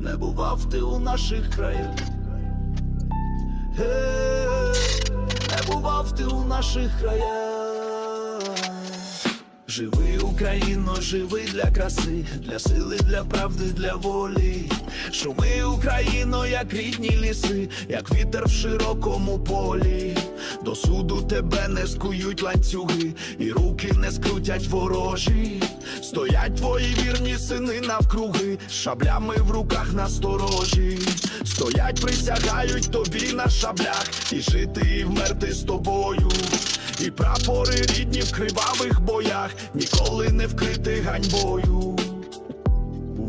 не бував ти у наших краях. Е, Не бував ти у наших краях. Живи, Україно, живи для краси, для сили, для правди, для волі. Шуми, Україно, як рідні ліси, як вітер в широкому полі. До суду тебе не скують ланцюги, і руки не скрутять ворожі. Стоять твої вірні сини навкруги, шаблями в руках насторожі. Стоять, присягають тобі на шаблях, і жити, і вмерти з тобою. І прапори рідні в кривавих боях ніколи не вкрити ганьбою.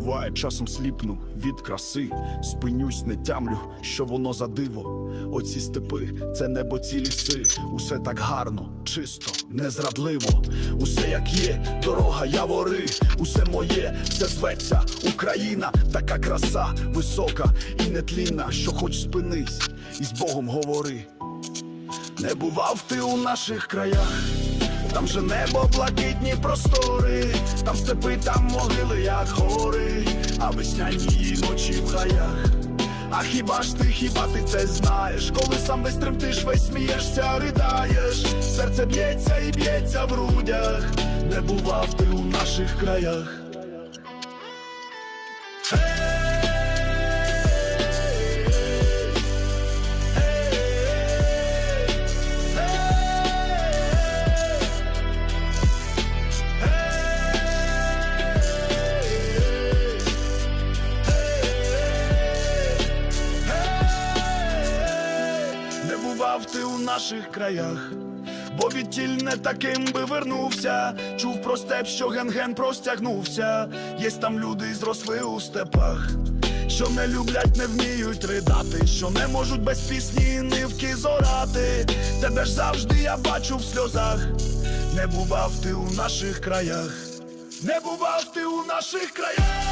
Буває, часом сліпну від краси, спинюсь, не тямлю, що воно за диво. Оці степи, це небо, ці ліси, усе так гарно, чисто, незрадливо. Усе як є, дорога, явори, усе моє, все зветься, Україна, така краса, висока і нетлінна, що хоч спинись, і з Богом говори. Не бував ти у наших краях, там же небо, блакитні простори, там степи, там могили, як гори, а весняні ночі в гаях. А хіба ж ти, хіба ти це знаєш? Коли сам весь тремтиш, весь смієшся, ридаєш, серце б'ється і б'ється в грудях, не бував ти у наших краях. Не бував ти у наших краях, бо відтіль не таким би вернувся. Чув про степ, що ген-ген простягнувся. Єсть там люди зросли у степах, що не люблять, не вміють ридати, що не можуть без пісні нивки зорати. Тебе ж завжди я бачу в сльозах. Не бував ти у наших краях, не бував ти у наших краях.